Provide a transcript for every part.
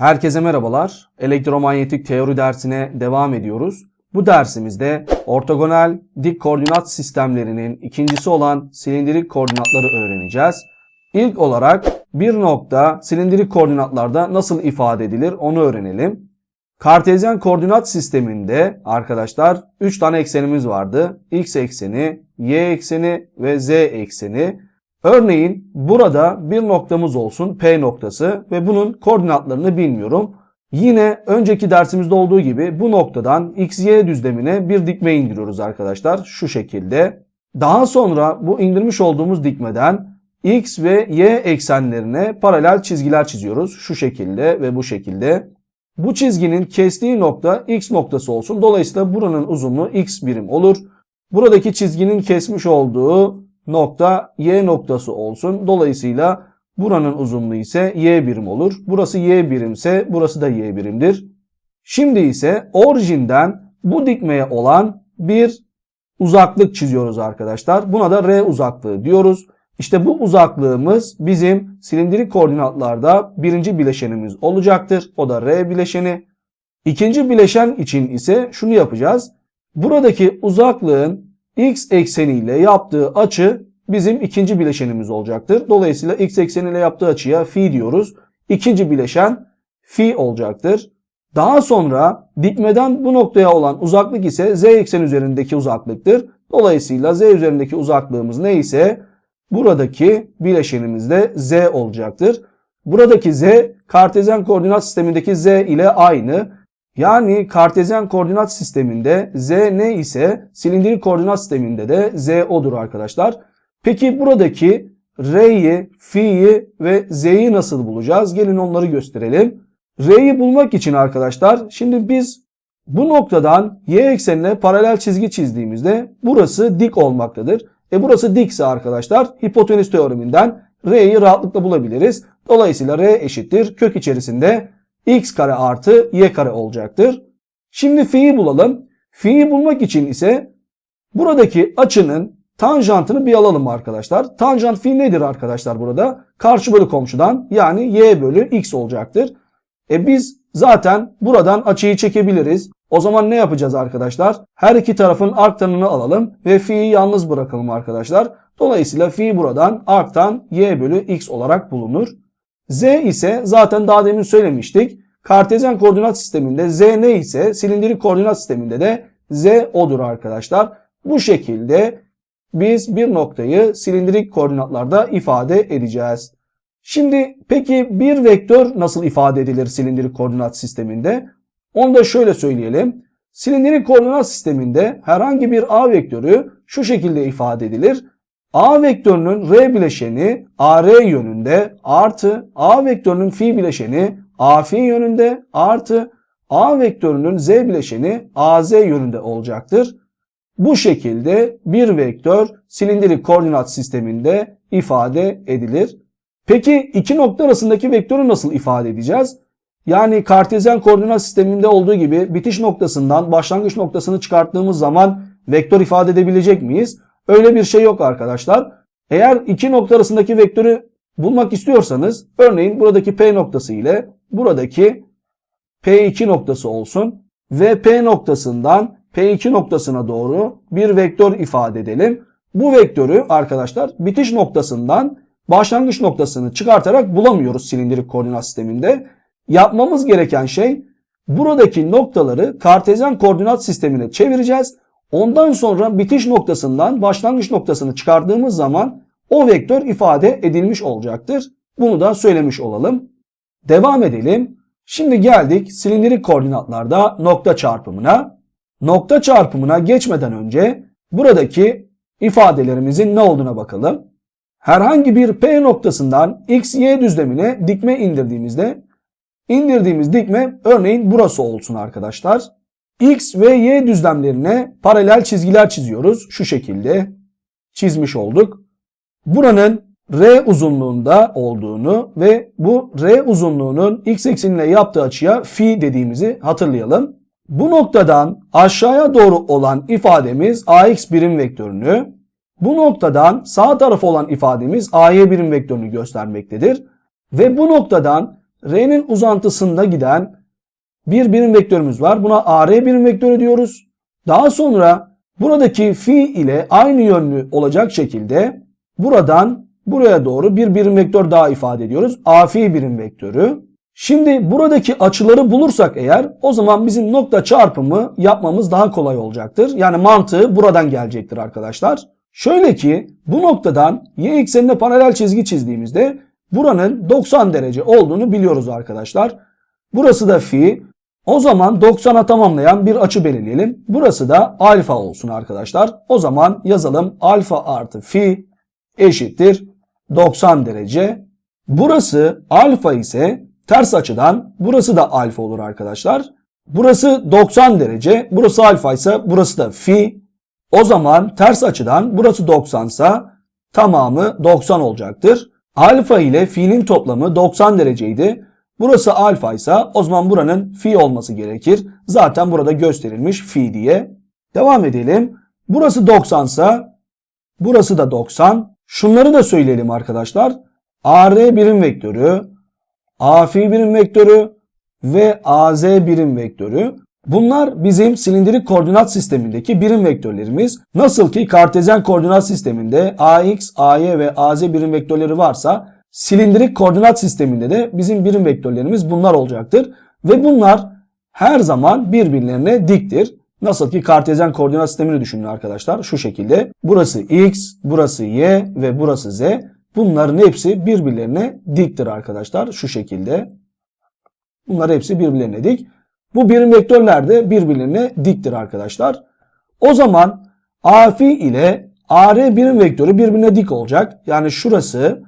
Herkese merhabalar. Elektromanyetik teori dersine devam ediyoruz. Bu dersimizde ortogonal dik koordinat sistemlerinin ikincisi olan silindirik koordinatları öğreneceğiz. İlk olarak bir nokta silindirik koordinatlarda nasıl ifade edilir onu öğrenelim. Kartezyen koordinat sisteminde arkadaşlar 3 tane eksenimiz vardı. X ekseni, Y ekseni ve Z ekseni. Örneğin burada bir noktamız olsun P noktası ve bunun koordinatlarını bilmiyorum. Yine önceki dersimizde olduğu gibi bu noktadan XY düzlemine bir dikme indiriyoruz arkadaşlar şu şekilde. Daha sonra bu indirmiş olduğumuz dikmeden X ve Y eksenlerine paralel çizgiler çiziyoruz şu şekilde ve bu şekilde. Bu çizginin kestiği nokta X noktası olsun. Dolayısıyla buranın uzunluğu X birim olur. Buradaki çizginin kesmiş olduğu nokta Y noktası olsun. Dolayısıyla buranın uzunluğu ise Y birim olur. Burası Y birimse burası da Y birimdir. Şimdi ise orijinden bu dikmeye olan bir uzaklık çiziyoruz arkadaşlar. Buna da R uzaklığı diyoruz. İşte bu uzaklığımız bizim silindirik koordinatlarda birinci bileşenimiz olacaktır. O da R bileşeni. İkinci bileşen için ise şunu yapacağız. Buradaki uzaklığın x ekseniyle yaptığı açı bizim ikinci bileşenimiz olacaktır. Dolayısıyla x ekseniyle yaptığı açıya phi diyoruz. İkinci bileşen phi olacaktır. Daha sonra dikmeden bu noktaya olan uzaklık ise z eksen üzerindeki uzaklıktır. Dolayısıyla z üzerindeki uzaklığımız neyse buradaki bileşenimiz de z olacaktır. Buradaki z kartezyen koordinat sistemindeki z ile aynı. Yani kartezyen koordinat sisteminde z ne ise silindirik koordinat sisteminde de z odur arkadaşlar. Peki buradaki r'yi, fi'yi ve z'yi nasıl bulacağız? Gelin onları gösterelim. R'yi bulmak için arkadaşlar şimdi biz bu noktadan y eksenine paralel çizgi çizdiğimizde burası dik olmaktadır. E burası dikse arkadaşlar hipotenüs teoreminden R'yi rahatlıkla bulabiliriz. Dolayısıyla R eşittir kök içerisinde x kare artı y kare olacaktır. Şimdi fi'yi bulalım. Fi'yi bulmak için ise buradaki açının tanjantını bir alalım arkadaşlar. Tanjant fi nedir arkadaşlar burada? Karşı bölü komşudan yani y bölü x olacaktır. E biz zaten buradan açıyı çekebiliriz. O zaman ne yapacağız arkadaşlar? Her iki tarafın arktanını alalım ve fi'yi yalnız bırakalım arkadaşlar. Dolayısıyla fi buradan arktan y bölü x olarak bulunur. Z ise zaten daha demin söylemiştik. Kartezyen koordinat sisteminde Z ne ise silindirik koordinat sisteminde de Z odur arkadaşlar. Bu şekilde biz bir noktayı silindirik koordinatlarda ifade edeceğiz. Şimdi peki bir vektör nasıl ifade edilir silindirik koordinat sisteminde? Onu da şöyle söyleyelim. Silindirik koordinat sisteminde herhangi bir A vektörü şu şekilde ifade edilir. A vektörünün R bileşeni AR yönünde artı A vektörünün fi bileşeni AF yönünde artı A vektörünün Z bileşeni AZ yönünde olacaktır. Bu şekilde bir vektör silindirik koordinat sisteminde ifade edilir. Peki iki nokta arasındaki vektörü nasıl ifade edeceğiz? Yani kartezyen koordinat sisteminde olduğu gibi bitiş noktasından başlangıç noktasını çıkarttığımız zaman vektör ifade edebilecek miyiz? Öyle bir şey yok arkadaşlar. Eğer iki nokta arasındaki vektörü bulmak istiyorsanız örneğin buradaki P noktası ile buradaki P2 noktası olsun ve P noktasından P2 noktasına doğru bir vektör ifade edelim. Bu vektörü arkadaşlar bitiş noktasından başlangıç noktasını çıkartarak bulamıyoruz silindirik koordinat sisteminde. Yapmamız gereken şey buradaki noktaları kartezyen koordinat sistemine çevireceğiz. Ondan sonra bitiş noktasından başlangıç noktasını çıkardığımız zaman o vektör ifade edilmiş olacaktır. Bunu da söylemiş olalım. Devam edelim. Şimdi geldik silindirik koordinatlarda nokta çarpımına. Nokta çarpımına geçmeden önce buradaki ifadelerimizin ne olduğuna bakalım. Herhangi bir P noktasından X, Y düzlemine dikme indirdiğimizde indirdiğimiz dikme örneğin burası olsun arkadaşlar. X ve Y düzlemlerine paralel çizgiler çiziyoruz. Şu şekilde çizmiş olduk. Buranın R uzunluğunda olduğunu ve bu R uzunluğunun X ekseniyle yaptığı açıya phi dediğimizi hatırlayalım. Bu noktadan aşağıya doğru olan ifademiz AX birim vektörünü, bu noktadan sağ taraf olan ifademiz AY birim vektörünü göstermektedir. Ve bu noktadan R'nin uzantısında giden bir birim vektörümüz var. Buna AR birim vektörü diyoruz. Daha sonra buradaki fi ile aynı yönlü olacak şekilde buradan buraya doğru bir birim vektör daha ifade ediyoruz. AF birim vektörü. Şimdi buradaki açıları bulursak eğer o zaman bizim nokta çarpımı yapmamız daha kolay olacaktır. Yani mantığı buradan gelecektir arkadaşlar. Şöyle ki bu noktadan y eksenine paralel çizgi çizdiğimizde buranın 90 derece olduğunu biliyoruz arkadaşlar. Burası da fi. O zaman 90'a tamamlayan bir açı belirleyelim. Burası da alfa olsun arkadaşlar. O zaman yazalım alfa artı fi eşittir 90 derece. Burası alfa ise ters açıdan burası da alfa olur arkadaşlar. Burası 90 derece. Burası alfa ise burası da fi. O zaman ters açıdan burası 90 ise tamamı 90 olacaktır. Alfa ile fi'nin toplamı 90 dereceydi. Burası alfa ise o zaman buranın fi olması gerekir. Zaten burada gösterilmiş fi diye. Devam edelim. Burası 90 ise burası da 90. Şunları da söyleyelim arkadaşlar. AR birim vektörü, AF birim vektörü ve AZ birim vektörü. Bunlar bizim silindirik koordinat sistemindeki birim vektörlerimiz. Nasıl ki kartezyen koordinat sisteminde AX, AY ve AZ birim vektörleri varsa silindirik koordinat sisteminde de bizim birim vektörlerimiz bunlar olacaktır. Ve bunlar her zaman birbirlerine diktir. Nasıl ki kartezyen koordinat sistemini düşünün arkadaşlar. Şu şekilde. Burası X, burası Y ve burası Z. Bunların hepsi birbirlerine diktir arkadaşlar. Şu şekilde. Bunlar hepsi birbirlerine dik. Bu birim vektörler de birbirlerine diktir arkadaşlar. O zaman AFI ile AR birim vektörü birbirine dik olacak. Yani şurası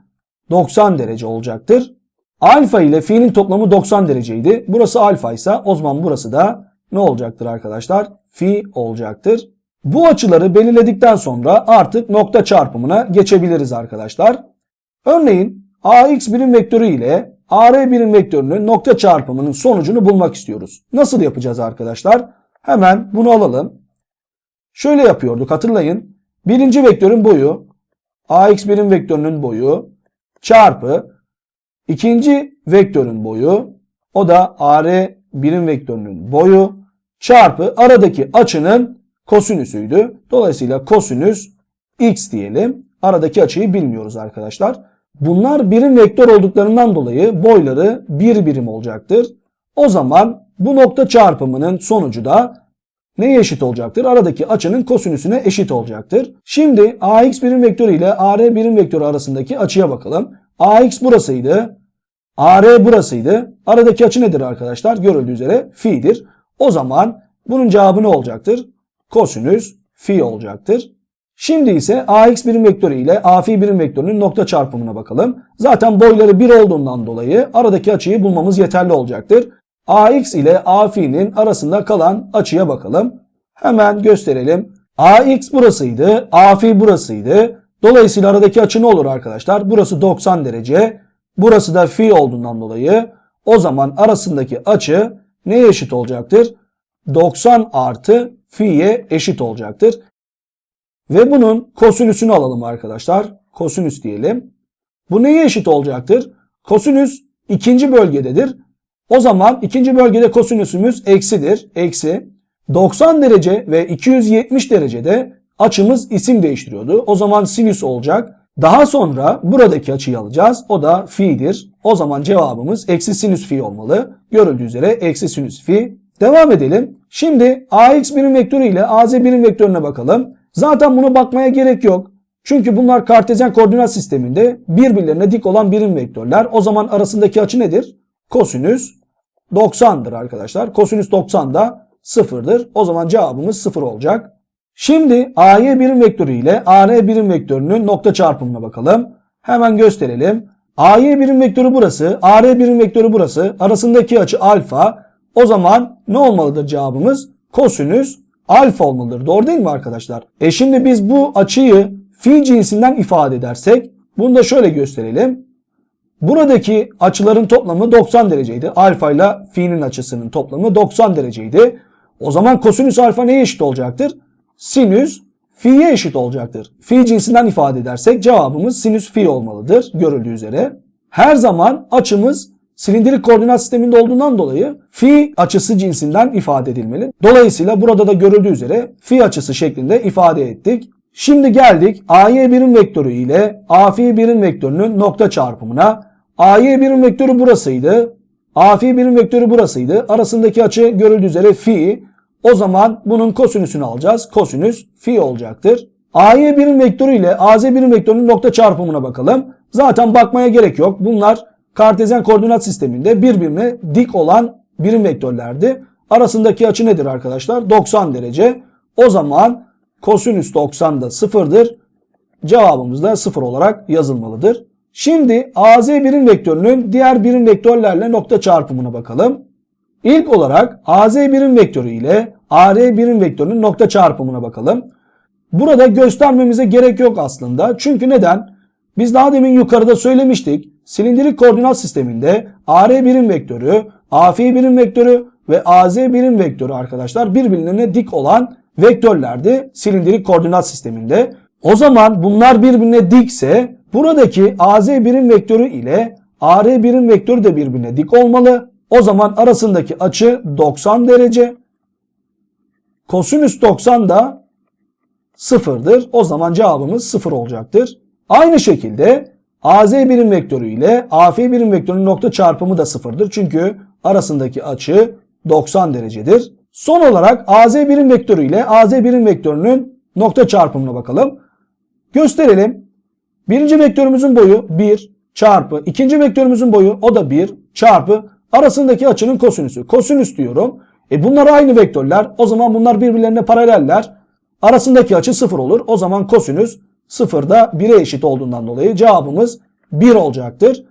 90 derece olacaktır. Alfa ile fi'nin toplamı 90 dereceydi. Burası alfa ise o zaman burası da ne olacaktır arkadaşlar? Fi olacaktır. Bu açıları belirledikten sonra artık nokta çarpımına geçebiliriz arkadaşlar. Örneğin AX birim vektörü ile AR birim vektörünün nokta çarpımının sonucunu bulmak istiyoruz. Nasıl yapacağız arkadaşlar? Hemen bunu alalım. Şöyle yapıyorduk hatırlayın. Birinci vektörün boyu AX birim vektörünün boyu çarpı ikinci vektörün boyu o da AR birim vektörünün boyu çarpı aradaki açının kosinüsüydü. Dolayısıyla kosinüs x diyelim. Aradaki açıyı bilmiyoruz arkadaşlar. Bunlar birim vektör olduklarından dolayı boyları bir birim olacaktır. O zaman bu nokta çarpımının sonucu da neye eşit olacaktır? Aradaki açının kosinüsüne eşit olacaktır. Şimdi AX birim vektörü ile AR birim vektörü arasındaki açıya bakalım. AX burasıydı. AR burasıydı. Aradaki açı nedir arkadaşlar? Görüldüğü üzere fi'dir. O zaman bunun cevabı ne olacaktır? Kosinüs fi olacaktır. Şimdi ise AX birim vektörü ile AF birim vektörünün nokta çarpımına bakalım. Zaten boyları 1 olduğundan dolayı aradaki açıyı bulmamız yeterli olacaktır. AX ile AF'nin arasında kalan açıya bakalım. Hemen gösterelim. AX burasıydı, AF burasıydı. Dolayısıyla aradaki açı ne olur arkadaşlar? Burası 90 derece. Burası da fi olduğundan dolayı o zaman arasındaki açı neye eşit olacaktır? 90 artı fi'ye eşit olacaktır. Ve bunun kosinüsünü alalım arkadaşlar. Kosinüs diyelim. Bu neye eşit olacaktır? Kosinüs ikinci bölgededir. O zaman ikinci bölgede kosinüsümüz eksidir. Eksi 90 derece ve 270 derecede açımız isim değiştiriyordu. O zaman sinüs olacak. Daha sonra buradaki açıyı alacağız. O da fi'dir. O zaman cevabımız eksi sinüs fi olmalı. Görüldüğü üzere eksi sinüs fi. Devam edelim. Şimdi ax birim vektörü ile az birim vektörüne bakalım. Zaten buna bakmaya gerek yok. Çünkü bunlar kartezyen koordinat sisteminde birbirlerine dik olan birim vektörler. O zaman arasındaki açı nedir? Kosinüs 90'dır arkadaşlar. Kosinüs 90 da 0'dır. O zaman cevabımız 0 olacak. Şimdi AY birim vektörü ile AR birim vektörünün nokta çarpımına bakalım. Hemen gösterelim. AY birim vektörü burası, AR birim vektörü burası. Arasındaki açı alfa. O zaman ne olmalıdır cevabımız? Kosinüs alfa olmalıdır. Doğru değil mi arkadaşlar? E şimdi biz bu açıyı fi cinsinden ifade edersek bunu da şöyle gösterelim. Buradaki açıların toplamı 90 dereceydi. Alfa ile fi'nin açısının toplamı 90 dereceydi. O zaman kosinüs alfa neye eşit olacaktır? Sinüs fi'ye eşit olacaktır. Fi cinsinden ifade edersek cevabımız sinüs fi olmalıdır görüldüğü üzere. Her zaman açımız silindirik koordinat sisteminde olduğundan dolayı fi açısı cinsinden ifade edilmeli. Dolayısıyla burada da görüldüğü üzere fi açısı şeklinde ifade ettik. Şimdi geldik AY birim vektörü ile AF birim vektörünün nokta çarpımına. AY birim vektörü burasıydı. AF birim vektörü burasıydı. Arasındaki açı görüldüğü üzere fi. O zaman bunun kosinüsünü alacağız. Kosinüs fi olacaktır. AY birim vektörü ile AZ birim vektörünün nokta çarpımına bakalım. Zaten bakmaya gerek yok. Bunlar kartezyen koordinat sisteminde birbirine dik olan birim vektörlerdi. Arasındaki açı nedir arkadaşlar? 90 derece. O zaman kosinüs 90 da sıfırdır. Cevabımız da sıfır olarak yazılmalıdır. Şimdi AZ birim vektörünün diğer birim vektörlerle nokta çarpımına bakalım. İlk olarak AZ birim vektörü ile AR birim vektörünün nokta çarpımına bakalım. Burada göstermemize gerek yok aslında. Çünkü neden? Biz daha demin yukarıda söylemiştik. Silindirik koordinat sisteminde AR birim vektörü, AF birim vektörü ve AZ birim vektörü arkadaşlar birbirlerine dik olan vektörlerdi silindirik koordinat sisteminde. O zaman bunlar birbirine dikse buradaki AZ birim vektörü ile AR birim vektörü de birbirine dik olmalı. O zaman arasındaki açı 90 derece. Kosinüs 90 da sıfırdır. O zaman cevabımız sıfır olacaktır. Aynı şekilde AZ birim vektörü ile AF birim vektörünün nokta çarpımı da sıfırdır. Çünkü arasındaki açı 90 derecedir. Son olarak AZ birim vektörü ile AZ birim vektörünün nokta çarpımına bakalım. Gösterelim. Birinci vektörümüzün boyu 1 çarpı ikinci vektörümüzün boyu o da 1 çarpı arasındaki açının kosinüsü. Kosinüs diyorum. E bunlar aynı vektörler. O zaman bunlar birbirlerine paraleller. Arasındaki açı 0 olur. O zaman kosinüs 0 da 1'e eşit olduğundan dolayı cevabımız 1 olacaktır.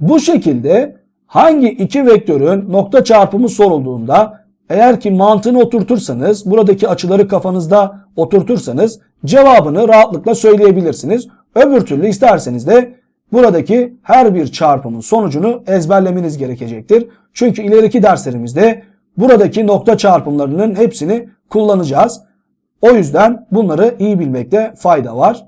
Bu şekilde hangi iki vektörün nokta çarpımı sorulduğunda eğer ki mantığını oturtursanız, buradaki açıları kafanızda oturtursanız cevabını rahatlıkla söyleyebilirsiniz. Öbür türlü isterseniz de buradaki her bir çarpımın sonucunu ezberlemeniz gerekecektir. Çünkü ileriki derslerimizde buradaki nokta çarpımlarının hepsini kullanacağız. O yüzden bunları iyi bilmekte fayda var.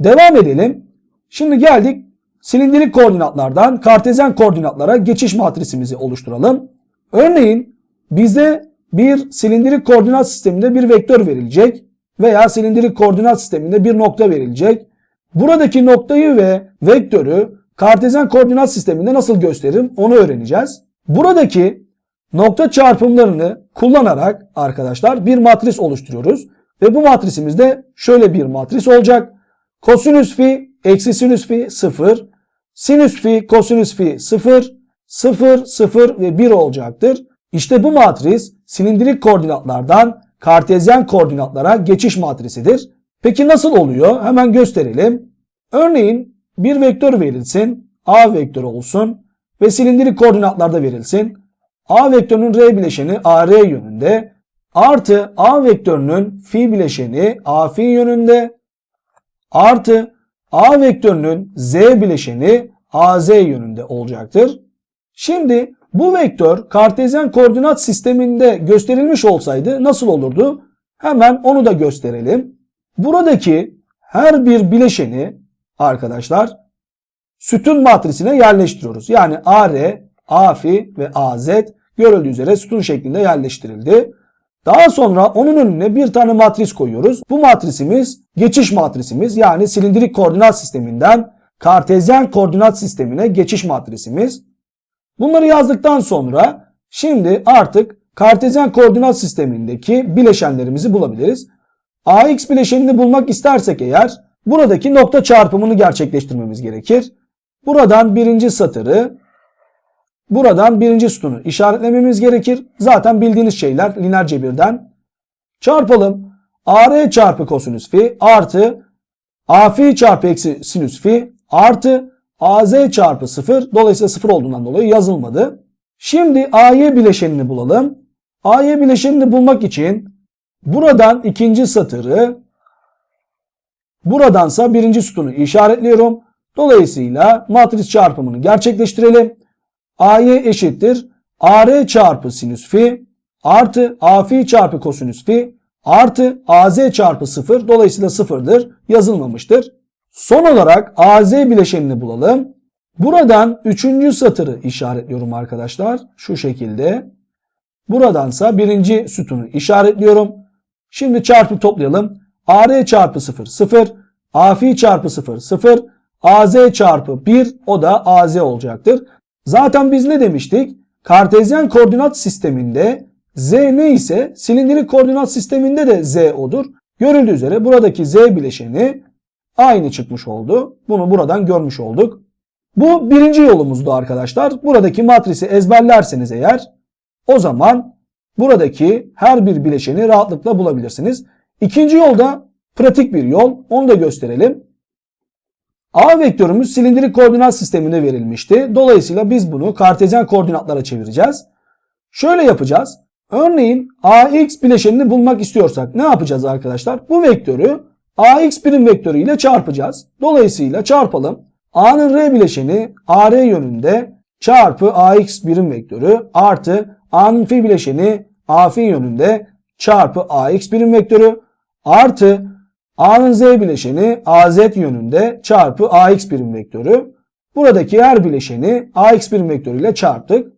Devam edelim. Şimdi geldik silindirik koordinatlardan kartezyen koordinatlara geçiş matrisimizi oluşturalım. Örneğin bize bir silindirik koordinat sisteminde bir vektör verilecek veya silindirik koordinat sisteminde bir nokta verilecek. Buradaki noktayı ve vektörü kartezyen koordinat sisteminde nasıl gösteririm onu öğreneceğiz. Buradaki nokta çarpımlarını kullanarak arkadaşlar bir matris oluşturuyoruz. Ve bu matrisimizde şöyle bir matris olacak. Kosinüs fi eksi sinüs fi 0. Sinüs fi kosinüs fi 0. 0, 0 ve 1 olacaktır. İşte bu matris silindirik koordinatlardan kartezyen koordinatlara geçiş matrisidir. Peki nasıl oluyor? Hemen gösterelim. Örneğin bir vektör verilsin. A vektörü olsun ve silindirik koordinatlarda verilsin. A vektörünün R bileşeni AR yönünde artı A vektörünün fi bileşeni AF yönünde artı A vektörünün Z bileşeni AZ yönünde olacaktır. Şimdi bu vektör kartezyen koordinat sisteminde gösterilmiş olsaydı nasıl olurdu? Hemen onu da gösterelim. Buradaki her bir bileşeni arkadaşlar sütun matrisine yerleştiriyoruz. Yani AR, AFI ve AZ görüldüğü üzere sütun şeklinde yerleştirildi. Daha sonra onun önüne bir tane matris koyuyoruz. Bu matrisimiz geçiş matrisimiz yani silindirik koordinat sisteminden kartezyen koordinat sistemine geçiş matrisimiz. Bunları yazdıktan sonra şimdi artık kartezyen koordinat sistemindeki bileşenlerimizi bulabiliriz. AX bileşenini bulmak istersek eğer buradaki nokta çarpımını gerçekleştirmemiz gerekir. Buradan birinci satırı buradan birinci sütunu işaretlememiz gerekir. Zaten bildiğiniz şeyler lineer cebirden. Çarpalım. AR çarpı kosinüs fi artı AFi çarpı eksi sinüs fi artı AZ çarpı 0 dolayısıyla 0 olduğundan dolayı yazılmadı. Şimdi AY bileşenini bulalım. AY bileşenini bulmak için buradan ikinci satırı buradansa birinci sütunu işaretliyorum. Dolayısıyla matris çarpımını gerçekleştirelim. AY eşittir AR çarpı sinüs fi artı AFi çarpı kosinüs fi artı AZ çarpı 0 dolayısıyla 0'dır yazılmamıştır. Son olarak AZ bileşenini bulalım. Buradan üçüncü satırı işaretliyorum arkadaşlar. Şu şekilde. Buradansa birinci sütunu işaretliyorum. Şimdi çarpı toplayalım. AR çarpı 0 0. AFI çarpı 0 0. AZ çarpı 1 o da AZ olacaktır. Zaten biz ne demiştik? Kartezyen koordinat sisteminde Z ne ise silindirik koordinat sisteminde de Z odur. Görüldüğü üzere buradaki Z bileşeni aynı çıkmış oldu. Bunu buradan görmüş olduk. Bu birinci yolumuzdu arkadaşlar. Buradaki matrisi ezberlerseniz eğer o zaman buradaki her bir bileşeni rahatlıkla bulabilirsiniz. İkinci yolda pratik bir yol. Onu da gösterelim. A vektörümüz silindirik koordinat sisteminde verilmişti. Dolayısıyla biz bunu kartezyen koordinatlara çevireceğiz. Şöyle yapacağız. Örneğin AX bileşenini bulmak istiyorsak ne yapacağız arkadaşlar? Bu vektörü AX birim vektörü ile çarpacağız. Dolayısıyla çarpalım. A'nın R bileşeni AR yönünde çarpı AX birim vektörü artı A'nın fi bileşeni AF yönünde çarpı AX birim vektörü artı A'nın Z bileşeni AZ yönünde çarpı AX birim vektörü. Buradaki her bileşeni AX birim vektörü ile çarptık.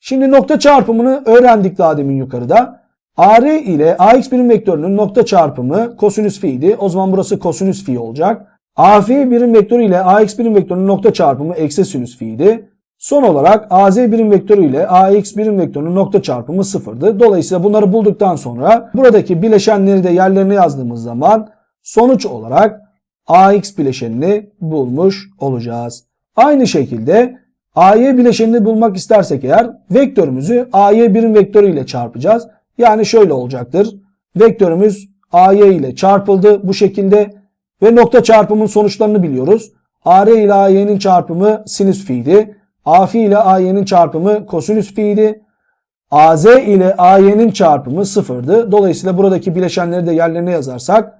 Şimdi nokta çarpımını öğrendik daha demin yukarıda. AR ile AX birim vektörünün nokta çarpımı kosinüs fi idi. O zaman burası kosinüs fi olacak. AF birim vektörü ile AX birim vektörünün nokta çarpımı eksi sinüs fi idi. Son olarak AZ birim vektörü ile AX birim vektörünün nokta çarpımı sıfırdı. Dolayısıyla bunları bulduktan sonra buradaki bileşenleri de yerlerine yazdığımız zaman sonuç olarak AX bileşenini bulmuş olacağız. Aynı şekilde AY bileşenini bulmak istersek eğer vektörümüzü AY birim vektörü ile çarpacağız. Yani şöyle olacaktır. Vektörümüz AY ile çarpıldı bu şekilde ve nokta çarpımın sonuçlarını biliyoruz. AR ile AY'nin çarpımı sinüs fi'ydi. AF ile AY'nin çarpımı kosinüs fi'ydi. AZ ile AY'nin çarpımı sıfırdı. Dolayısıyla buradaki bileşenleri de yerlerine yazarsak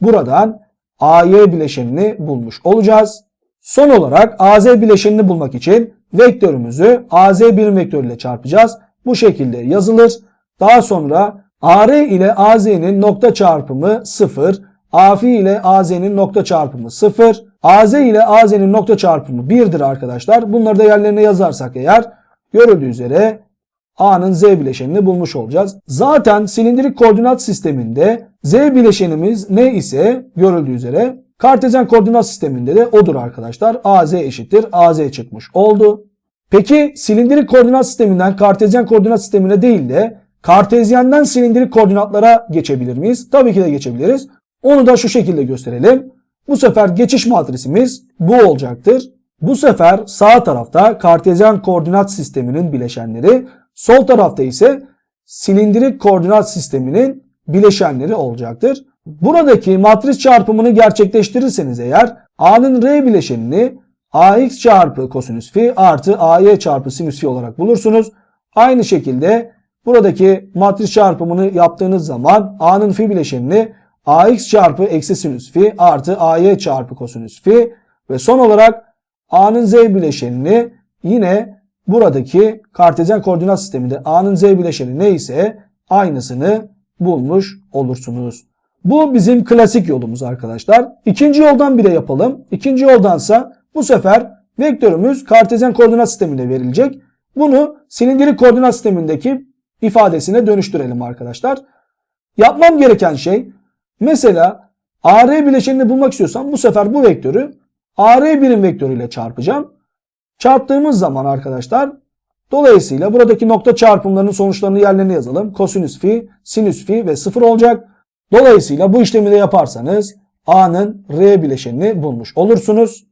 buradan AY bileşenini bulmuş olacağız. Son olarak AZ bileşenini bulmak için vektörümüzü AZ birim vektörüyle çarpacağız. Bu şekilde yazılır. Daha sonra AR ile AZ'nin nokta çarpımı 0, AF ile AZ'nin nokta çarpımı 0, AZ ile AZ'nin nokta çarpımı 1'dir arkadaşlar. Bunları da yerlerine yazarsak eğer görüldüğü üzere A'nın Z bileşenini bulmuş olacağız. Zaten silindirik koordinat sisteminde Z bileşenimiz ne ise görüldüğü üzere kartezyen koordinat sisteminde de odur arkadaşlar. AZ eşittir AZ çıkmış oldu. Peki silindirik koordinat sisteminden kartezyen koordinat sistemine değil de kartezyenden silindirik koordinatlara geçebilir miyiz? Tabii ki de geçebiliriz. Onu da şu şekilde gösterelim. Bu sefer geçiş matrisimiz bu olacaktır. Bu sefer sağ tarafta kartezyen koordinat sisteminin bileşenleri, sol tarafta ise silindirik koordinat sisteminin bileşenleri olacaktır. Buradaki matris çarpımını gerçekleştirirseniz eğer A'nın R bileşenini AX çarpı kosinüs fi artı AY çarpı sinüs fi olarak bulursunuz. Aynı şekilde buradaki matris çarpımını yaptığınız zaman A'nın fi bileşenini AX çarpı eksi sinüs fi artı AY çarpı kosinüs fi ve son olarak A'nın Z bileşenini yine buradaki kartezyen koordinat sisteminde A'nın Z bileşeni neyse aynısını bulmuş olursunuz. Bu bizim klasik yolumuz arkadaşlar. İkinci yoldan bile yapalım. İkinci yoldansa bu sefer vektörümüz kartezyen koordinat sistemine verilecek. Bunu silindirik koordinat sistemindeki ifadesine dönüştürelim arkadaşlar. Yapmam gereken şey mesela AR bileşenini bulmak istiyorsam bu sefer bu vektörü AR birim vektörüyle çarpacağım. Çarptığımız zaman arkadaşlar dolayısıyla buradaki nokta çarpımlarının sonuçlarını yerlerine yazalım. Kosinüs fi, sinüs fi ve sıfır olacak. Dolayısıyla bu işlemi de yaparsanız A'nın R bileşenini bulmuş olursunuz.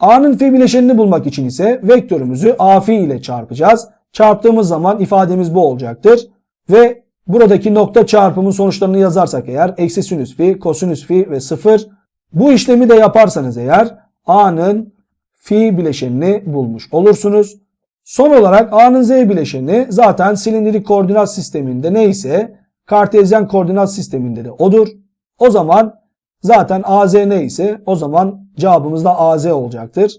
A'nın fi bileşenini bulmak için ise vektörümüzü A fi ile çarpacağız. Çarptığımız zaman ifademiz bu olacaktır. Ve buradaki nokta çarpımın sonuçlarını yazarsak eğer eksi sinüs fi, kosinüs fi ve sıfır. Bu işlemi de yaparsanız eğer A'nın fi bileşenini bulmuş olursunuz. Son olarak A'nın Z bileşeni zaten silindirik koordinat sisteminde neyse kartezyen koordinat sisteminde de odur. O zaman zaten AZ neyse o zaman cevabımız da AZ olacaktır.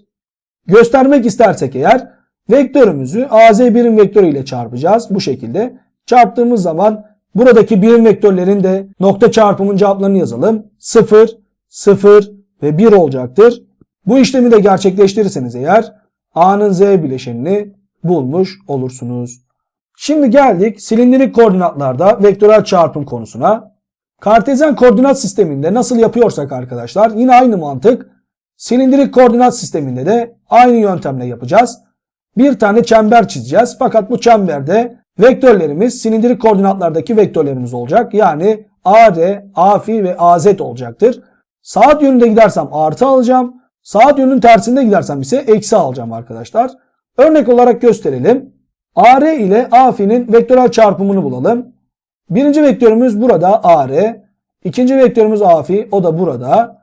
Göstermek istersek eğer vektörümüzü AZ birim vektörü ile çarpacağız bu şekilde. Çarptığımız zaman buradaki birim vektörlerin de nokta çarpımın cevaplarını yazalım. 0, 0 ve 1 olacaktır. Bu işlemi de gerçekleştirirseniz eğer A'nın Z bileşenini bulmuş olursunuz. Şimdi geldik silindirik koordinatlarda vektörel çarpım konusuna. Kartezyen koordinat sisteminde nasıl yapıyorsak arkadaşlar yine aynı mantık silindirik koordinat sisteminde de aynı yöntemle yapacağız. Bir tane çember çizeceğiz fakat bu çemberde vektörlerimiz silindirik koordinatlardaki vektörlerimiz olacak. Yani AD, AFI ve AZ olacaktır. Saat yönünde gidersem artı alacağım. Saat yönünün tersinde gidersem ise eksi alacağım arkadaşlar. Örnek olarak gösterelim. AR ile AFI'nin vektörel çarpımını bulalım. Birinci vektörümüz burada AR. ikinci vektörümüz AFI o da burada.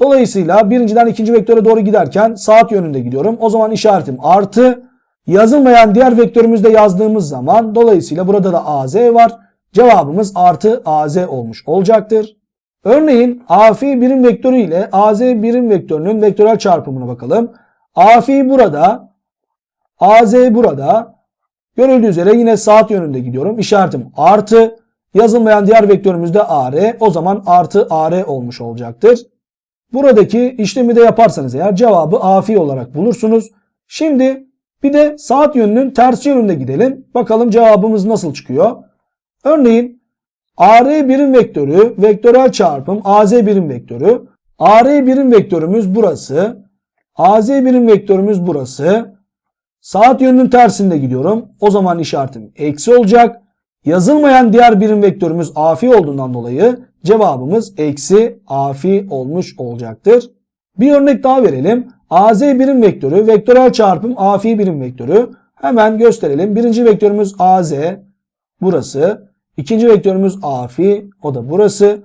Dolayısıyla birinciden ikinci vektöre doğru giderken saat yönünde gidiyorum. O zaman işaretim artı. Yazılmayan diğer vektörümüzde yazdığımız zaman dolayısıyla burada da AZ var. Cevabımız artı AZ olmuş olacaktır. Örneğin AFI birim vektörü ile AZ birim vektörünün vektörel çarpımına bakalım. AFI burada, AZ burada. Görüldüğü üzere yine saat yönünde gidiyorum. İşaretim artı. Yazılmayan diğer vektörümüz de AR. O zaman artı AR olmuş olacaktır. Buradaki işlemi de yaparsanız eğer cevabı AFI olarak bulursunuz. Şimdi bir de saat yönünün tersi yönünde gidelim. Bakalım cevabımız nasıl çıkıyor. Örneğin AR birim vektörü vektörel çarpım AZ birim vektörü. AR birim vektörümüz burası. AZ birim vektörümüz burası. Saat yönünün tersinde gidiyorum. O zaman işaretim eksi olacak. Yazılmayan diğer birim vektörümüz AFI olduğundan dolayı cevabımız eksi AFI olmuş olacaktır. Bir örnek daha verelim. AZ birim vektörü vektörel çarpım AFI birim vektörü. Hemen gösterelim. Birinci vektörümüz AZ burası. İkinci vektörümüz AFI o da burası.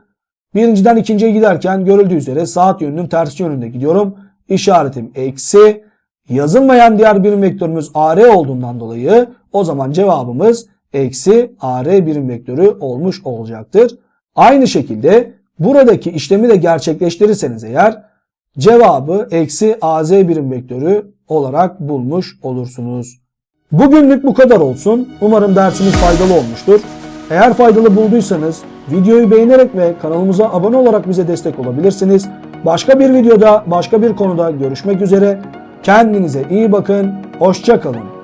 Birinciden ikinciye giderken görüldüğü üzere saat yönünün ters yönünde gidiyorum. İşaretim eksi. Yazılmayan diğer birim vektörümüz AR olduğundan dolayı o zaman cevabımız eksi AR birim vektörü olmuş olacaktır. Aynı şekilde buradaki işlemi de gerçekleştirirseniz eğer cevabı eksi AZ birim vektörü olarak bulmuş olursunuz. Bugünlük bu kadar olsun. Umarım dersimiz faydalı olmuştur. Eğer faydalı bulduysanız videoyu beğenerek ve kanalımıza abone olarak bize destek olabilirsiniz. Başka bir videoda, başka bir konuda görüşmek üzere. Kendinize iyi bakın. Hoşçakalın.